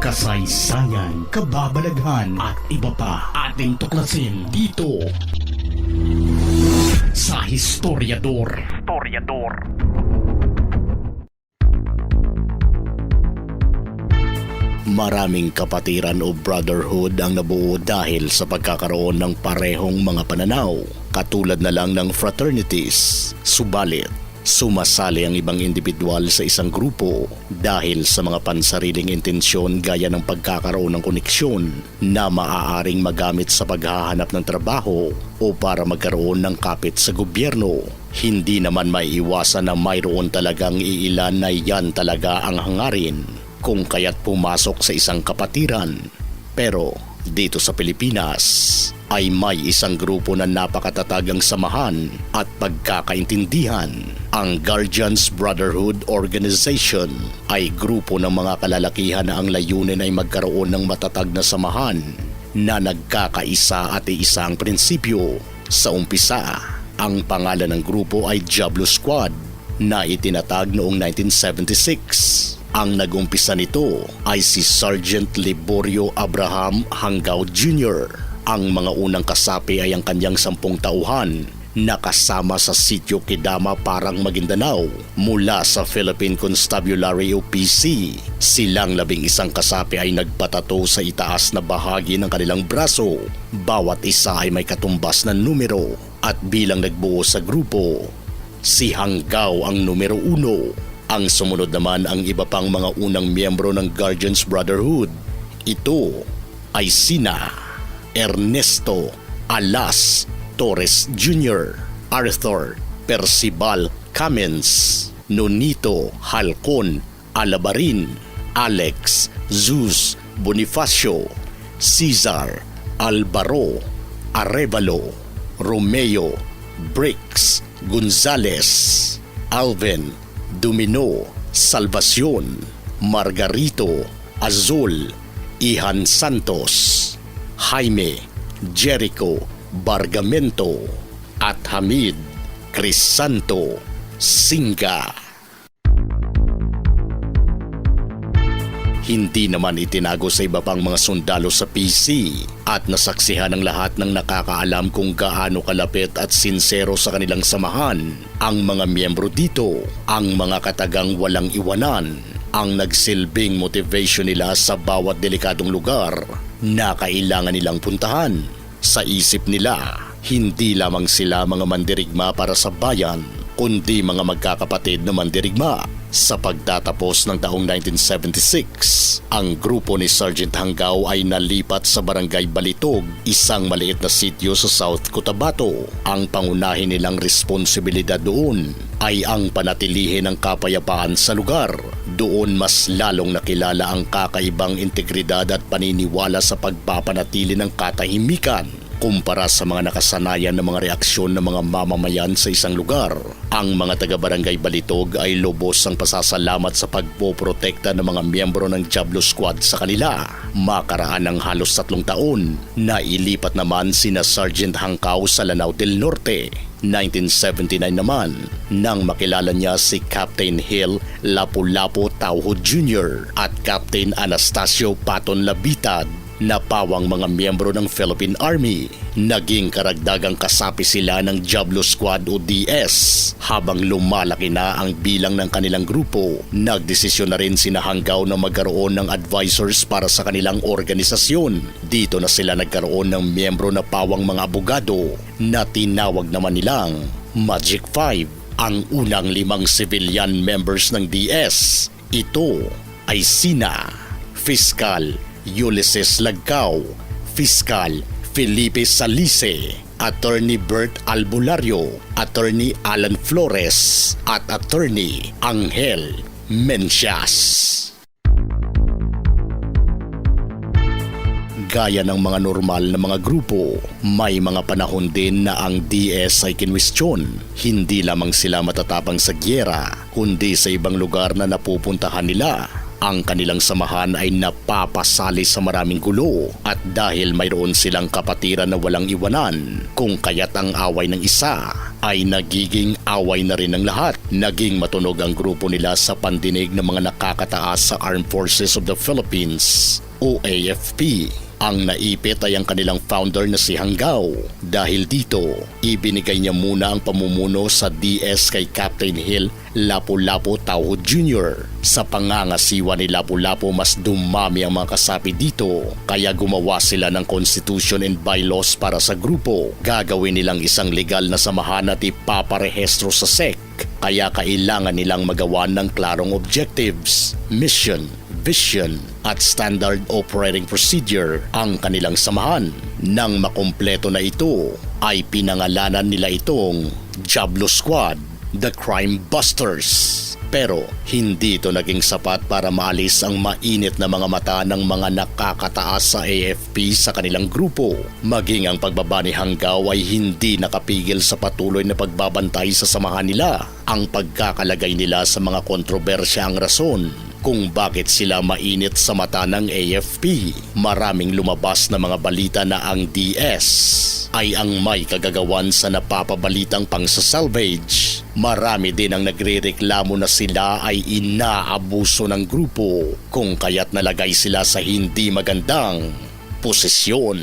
kasaysayan, kababalaghan at iba pa ating tuklasin dito sa Historiador. Historiador. Maraming kapatiran o brotherhood ang nabuo dahil sa pagkakaroon ng parehong mga pananaw, katulad na lang ng fraternities. Subalit, sumasali ang ibang individual sa isang grupo dahil sa mga pansariling intensyon gaya ng pagkakaroon ng koneksyon na maaaring magamit sa paghahanap ng trabaho o para magkaroon ng kapit sa gobyerno. Hindi naman may iwasan na mayroon talagang iilan na yan talaga ang hangarin kung kaya't pumasok sa isang kapatiran. Pero dito sa Pilipinas ay may isang grupo na napakatatag ang samahan at pagkakaintindihan. Ang Guardians Brotherhood Organization ay grupo ng mga kalalakihan na ang layunin ay magkaroon ng matatag na samahan na nagkakaisa at iisang prinsipyo. Sa umpisa, ang pangalan ng grupo ay Diablo Squad na itinatag noong 1976. Ang nagumpisa nito ay si Sergeant Liborio Abraham Hangaw Jr. Ang mga unang kasapi ay ang kanyang sampung tauhan na kasama sa sitio Kidama Parang Maguindanao mula sa Philippine Constabulary o PC. Silang labing isang kasapi ay nagpatato sa itaas na bahagi ng kanilang braso. Bawat isa ay may katumbas na numero at bilang nagbuo sa grupo, si Hanggaw ang numero uno. Ang sumunod naman ang iba pang mga unang miyembro ng Guardians Brotherhood. Ito ay sina Ernesto Alas Torres Jr., Arthur Percival Cummins, Nonito Halcon Alabarin, Alex Zuz Bonifacio, Cesar Alvaro Arevalo, Romeo Bricks Gonzales, Alvin Domino, Salvacion, Margarito, Azul, Ihan Santos, Jaime, Jericho, Bargamento, at Hamid, Crisanto, Singa. Hindi naman itinago sa iba pang mga sundalo sa PC at nasaksihan ng lahat ng nakakaalam kung gaano kalapit at sinsero sa kanilang samahan ang mga miyembro dito, ang mga katagang walang iwanan, ang nagsilbing motivation nila sa bawat delikadong lugar na kailangan nilang puntahan. Sa isip nila, hindi lamang sila mga mandirigma para sa bayan, kundi mga magkakapatid na mandirigma. Sa pagtatapos ng taong 1976, ang grupo ni Sergeant Hanggaw ay nalipat sa Barangay Balitog, isang maliit na sityo sa South Cotabato. Ang pangunahin nilang responsibilidad doon ay ang panatilihin ng kapayapaan sa lugar. Doon mas lalong nakilala ang kakaibang integridad at paniniwala sa pagpapanatili ng katahimikan kumpara sa mga nakasanayan ng mga reaksyon ng mga mamamayan sa isang lugar. Ang mga taga-barangay Balitog ay lubos ang pasasalamat sa pagpoprotekta ng mga miyembro ng Diablo Squad sa kanila. Makaraan ng halos tatlong taon na ilipat naman sina Sergeant Hangkaw sa Lanao del Norte. 1979 naman nang makilala niya si Captain Hill Lapu-Lapu Tauho Jr. at Captain Anastasio Paton Labitad na pawang mga miyembro ng Philippine Army. Naging karagdagang kasapi sila ng Diablo Squad o DS. Habang lumalaki na ang bilang ng kanilang grupo, nagdesisyon na rin sina Hanggaw na magkaroon ng advisors para sa kanilang organisasyon. Dito na sila nagkaroon ng miyembro na pawang mga abogado na tinawag naman nilang Magic 5 ang unang limang civilian members ng DS. Ito ay sina Fiscal Ulysses Lagcao, Fiscal Felipe Salise, Attorney Bert Albulario, Attorney Alan Flores, at Attorney Angel Mencias. Gaya ng mga normal na mga grupo, may mga panahon din na ang DS ay kinwestiyon. Hindi lamang sila matatapang sa gyera, kundi sa ibang lugar na napupuntahan nila Ang kanilang samahan ay napapasali sa maraming gulo at dahil mayroon silang kapatiran na walang iwanan kung kaya't ang away ng isa ay nagiging away na rin ng lahat. Naging matunog ang grupo nila sa pandinig ng mga nakakataas sa Armed Forces of the Philippines o AFP. Ang naipit ay ang kanilang founder na si Hanggao. Dahil dito, ibinigay niya muna ang pamumuno sa DS kay Captain Hill Lapu-Lapu Tao Jr. Sa pangangasiwa ni Lapu-Lapu mas dumami ang mga kasapi dito kaya gumawa sila ng constitution and bylaws para sa grupo. Gagawin nilang isang legal na samahan at ipaparehestro sa SEC kaya kailangan nilang magawa ng klarong objectives, mission, vision at standard operating procedure ang kanilang samahan. Nang makumpleto na ito, ay pinangalanan nila itong Diablo Squad, The Crime Busters. Pero hindi ito naging sapat para maalis ang mainit na mga mata ng mga nakakataas sa AFP sa kanilang grupo. Maging ang pagbaba ni Hanggaw ay hindi nakapigil sa patuloy na pagbabantay sa samahan nila. Ang pagkakalagay nila sa mga kontrobersya ang rason kung bakit sila mainit sa mata ng AFP. Maraming lumabas na mga balita na ang DS ay ang may kagagawan sa napapabalitang pangsasalvage. Marami din ang nagrereklamo na sila ay inaabuso ng grupo kung kaya't nalagay sila sa hindi magandang posisyon.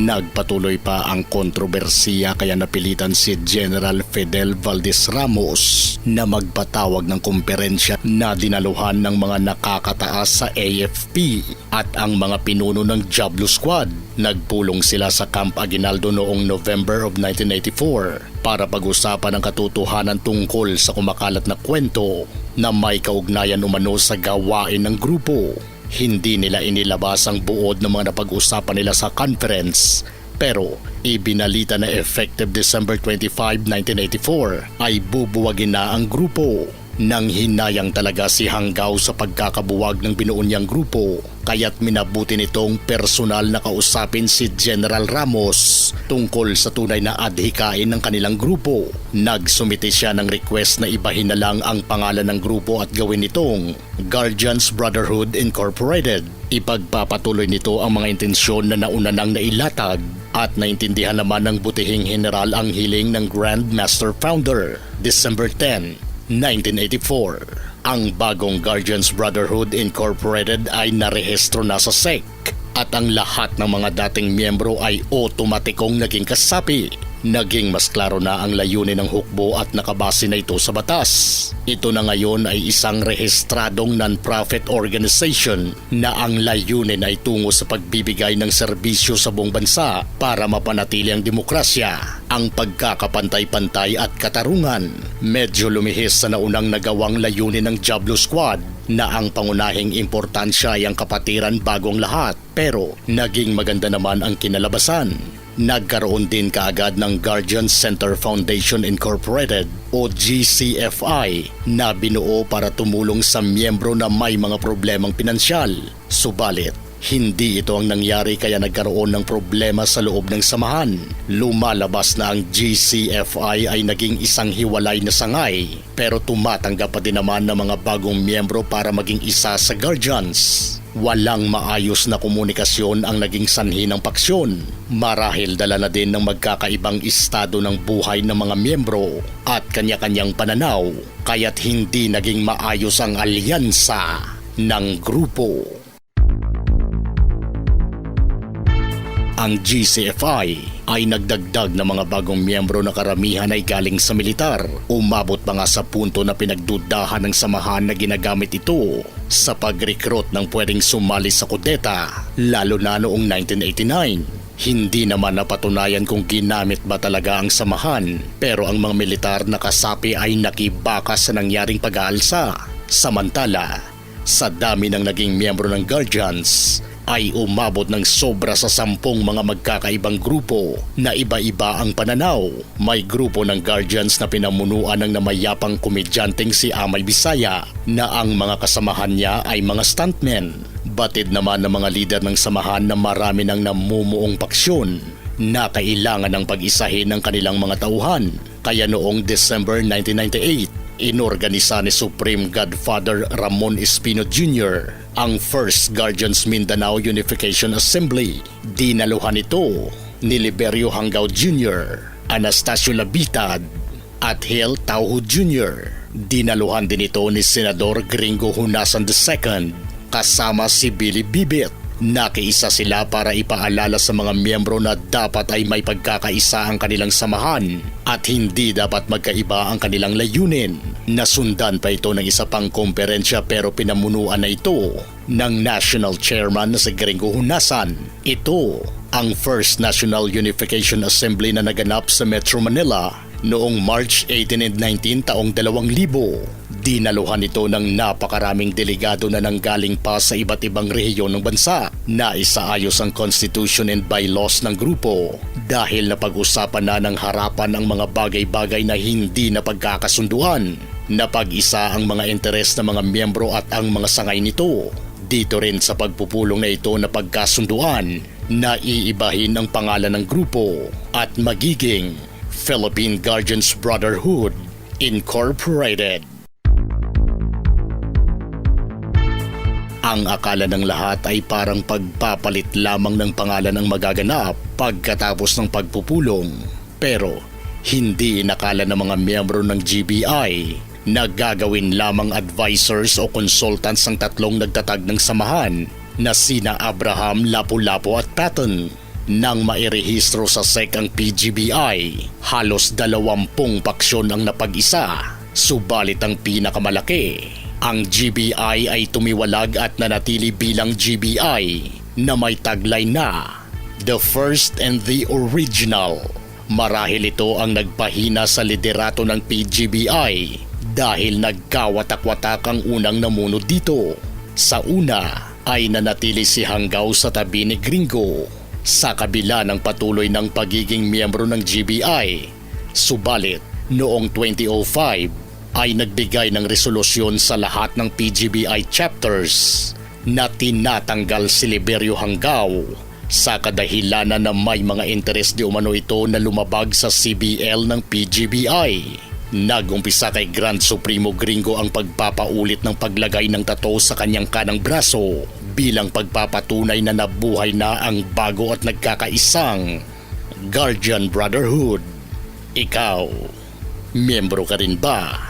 Nagpatuloy pa ang kontrobersiya kaya napilitan si General Fidel Valdez Ramos na magpatawag ng komperensya na dinaluhan ng mga nakakataas sa AFP at ang mga pinuno ng Diablo Squad. Nagpulong sila sa Camp Aguinaldo noong November of 1994 para pag-usapan ang katotohanan tungkol sa kumakalat na kwento na may kaugnayan umano sa gawain ng grupo. Hindi nila inilabas ang buod ng mga napag-usapan nila sa conference pero ibinalita na effective December 25, 1984 ay bubuwagin na ang grupo. Nang hinayang talaga si Hanggaw sa pagkakabuwag ng binuon niyang grupo kaya't minabuti nitong personal na kausapin si General Ramos tungkol sa tunay na adhikain ng kanilang grupo. Nagsumite siya ng request na ibahin na lang ang pangalan ng grupo at gawin itong Guardians Brotherhood Incorporated. Ipagpapatuloy nito ang mga intensyon na nauna nang nailatag at naintindihan naman ng butihing general ang hiling ng Grand Master Founder. December 10, 1984. Ang bagong Guardians Brotherhood Incorporated ay narehistro na sa SEC at ang lahat ng mga dating miyembro ay otomatikong naging kasapi. Naging mas klaro na ang layunin ng hukbo at nakabase na ito sa batas. Ito na ngayon ay isang rehistradong non-profit organization na ang layunin ay tungo sa pagbibigay ng serbisyo sa buong bansa para mapanatili ang demokrasya, ang pagkakapantay-pantay at katarungan. Medyo lumihis sa naunang nagawang layunin ng Diablo Squad na ang pangunahing importansya ay ang kapatiran bagong lahat pero naging maganda naman ang kinalabasan. Nagkaroon din kaagad ng Guardian Center Foundation Incorporated o GCFI na binuo para tumulong sa miyembro na may mga problemang pinansyal. Subalit, hindi ito ang nangyari kaya nagkaroon ng problema sa loob ng samahan. Lumalabas na ang GCFI ay naging isang hiwalay na sangay pero tumatanggap pa din naman ng mga bagong miyembro para maging isa sa Guardians. Walang maayos na komunikasyon ang naging sanhi ng paksyon. Marahil dala na din ng magkakaibang estado ng buhay ng mga miyembro at kanya-kanyang pananaw kaya't hindi naging maayos ang alyansa ng grupo. Ang GCFI ay nagdagdag ng mga bagong miyembro na karamihan ay galing sa militar. Umabot pa nga sa punto na pinagdudahan ng samahan na ginagamit ito sa pag-recruit ng pwedeng sumali sa kudeta, lalo na noong 1989. Hindi naman napatunayan kung ginamit ba talaga ang samahan pero ang mga militar na kasapi ay nakibakas sa nangyaring pag-aalsa. Samantala, sa dami ng naging miyembro ng Guardians, ay umabot ng sobra sa sampung mga magkakaibang grupo na iba-iba ang pananaw. May grupo ng Guardians na pinamunuan ng namayapang komedyanteng si Amay Bisaya na ang mga kasamahan niya ay mga stuntmen. Batid naman ng mga lider ng samahan na marami ng namumuong paksyon na kailangan ng pag-isahin ng kanilang mga tauhan. Kaya noong December 1998, Inorganisa ni Supreme Godfather Ramon Espino Jr. ang First Guardians Mindanao Unification Assembly. Dinaluhan ito ni Liberio Hanggao Jr., Anastasio Labitad, at Hale Tauho Jr. Dinaluhan din ito ni Senador Gringo Hunasan II kasama si Billy Bibit. Nakiisa sila para ipaalala sa mga miyembro na dapat ay may pagkakaisa ang kanilang samahan at hindi dapat magkaiba ang kanilang layunin. Nasundan pa ito ng isa pang komperensya pero pinamunuan na ito ng National Chairman na si Gringo Hunasan. Ito ang First National Unification Assembly na naganap sa Metro Manila noong March 18 and 19 taong 2000. Dinaluhan ito ng napakaraming delegado na nanggaling pa sa iba't ibang rehiyon ng bansa na isaayos ang constitution and bylaws ng grupo dahil napag-usapan na ng harapan ang mga bagay-bagay na hindi na pagkakasunduan. Napag-isa ang mga interes ng mga miyembro at ang mga sangay nito. Dito rin sa pagpupulong na ito na pagkasunduan na iibahin ang pangalan ng grupo at magiging Philippine Guardians Brotherhood Incorporated. Ang akala ng lahat ay parang pagpapalit lamang ng pangalan ang magaganap pagkatapos ng pagpupulong. Pero hindi nakala ng mga miyembro ng GBI na gagawin lamang advisors o consultants ang tatlong nagtatag ng samahan na sina Abraham Lapu-Lapu at Patton. Nang mairehistro sa SEC ang PGBI, halos dalawampung paksyon ang napag-isa. Subalit ang pinakamalaki, ang GBI ay tumiwalag at nanatili bilang GBI na may taglay na The First and the Original. Marahil ito ang nagpahina sa liderato ng PGBI dahil nagkawatak-watak ang unang namuno dito. Sa una ay nanatili si Hanggaw sa tabi ni Gringo sa kabila ng patuloy ng pagiging miyembro ng GBI. Subalit, noong 2005 ay nagbigay ng resolusyon sa lahat ng PGBI chapters na tinatanggal si Liberio Hanggao sa kadahilanan na may mga interes di umano ito na lumabag sa CBL ng PGBI. Nagumpisa kay Grand Supremo Gringo ang pagpapaulit ng paglagay ng tato sa kanyang kanang braso bilang pagpapatunay na nabuhay na ang bago at nagkakaisang Guardian Brotherhood. Ikaw, miyembro ka rin ba